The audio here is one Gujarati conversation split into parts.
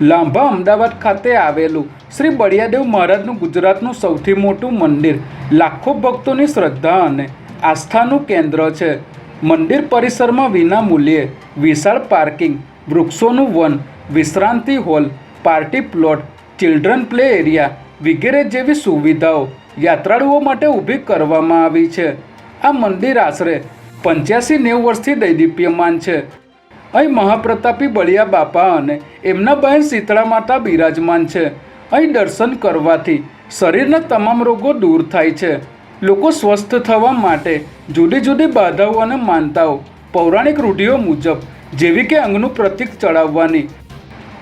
લાંભા અમદાવાદ ખાતે આવેલું શ્રી બળિયાદેવ મહારાજનું ગુજરાતનું સૌથી મોટું મંદિર. લાખો ભક્તોની શ્રદ્ધા અને આસ્થાનું કેન્દ્ર છે. મંદિર પરિસરમાં વિના મૂલ્યે વિશાળ પાર્કિંગ, વૃક્ષોનું વન, Vishranti hall, party plot, children play area વગેરે જેવી સુવિધાઓ યાત્રાળુઓ માટે ઊભી કરવામાં આવી છે. આ મંદિર આશરે પંચ્યાસી નેવું વર્ષથી દૈદીપ્યમાન છે. અહીં મહાપ્રતાપી બળિયા બાપા અને એમના બહેન શીતળા માતા બિરાજમાન છે. અહીં દર્શન કરવાથી શરીરના તમામ રોગો દૂર થાય છે. લોકો સ્વસ્થ થવા માટે જુદી જુદી બાધાઓ અને માનતાઓ, પૌરાણિક રૂઢિઓ મુજબ જેવી કે અંગનું પ્રતીક ચડાવવાની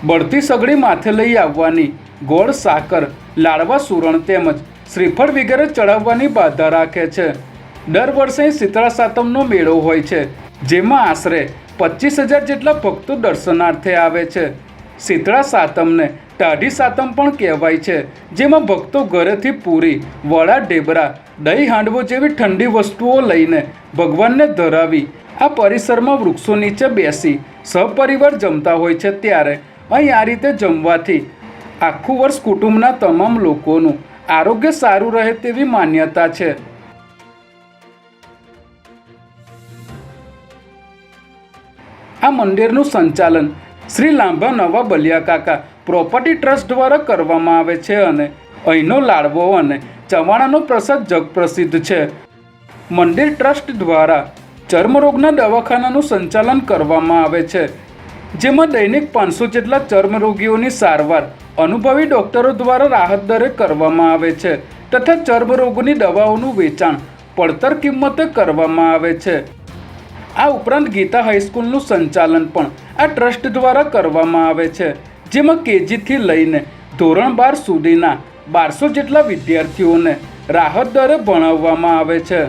બળતી સગડી માથે લઈ આવવાની, ગોળ, સાકર, લાડવા, સુરણ તેમજ શ્રીફળ વગેરે ચડાવવાની બાધા રાખે છે. દર વર્ષે શીતળા સાતમનો મેળો હોય છે, જેમાં આશરે પચીસ હજાર જેટલા ભક્તો દર્શનાર્થે આવે છે. શીતળા સાતમને ટાઢી સાતમ પણ કહેવાય છે, જેમાં ભક્તો ઘરેથી પૂરી, વડા, ઢેબરા, દહીં, હાંડવો જેવી ઠંડી વસ્તુઓ લઈને ભગવાનને ધરાવી આ પરિસરમાં વૃક્ષો નીચે બેસી સહપરિવાર જમતા હોય છે ત્યારે અહીં આ રીતે જમવાથી આખું વર્ષ કુટુંબના તમામ લોકોનું આરોગ્ય સારું રહે તેવી માન્યતા છે. આ મંદિરનું સંચાલન શ્રી લાંભા નવા બલિયા કાકા પ્રોપર્ટી ટ્રસ્ટ દ્વારા કરવામાં આવે છે અને અહીંનો લાડવો અને ચવાણાનો પ્રસાદ જગપ્રસિદ્ધ છે. મંદિર ટ્રસ્ટ દ્વારા ચર્મરોગના દવાખાનાનું સંચાલન કરવામાં આવે છે, જેમાં દૈનિક પાંચસો જેટલા ચર્મરોગીઓની સારવાર અનુભવી ડોક્ટરો દ્વારા રાહત દરે કરવામાં આવે છે તથા ચર્મરોગોની દવાઓનું વેચાણ પડતર કિંમતે કરવામાં આવે છે. આ ઉપરાંત ગીતા હાઈસ્કૂલનું સંચાલન પણ આ ટ્રસ્ટ દ્વારા કરવામાં આવે છે, જેમાં કેજીથી લઈને ધોરણ બાર સુધીના બારસો જેટલા વિદ્યાર્થીઓને રાહત દરે ભણાવવામાં આવે છે.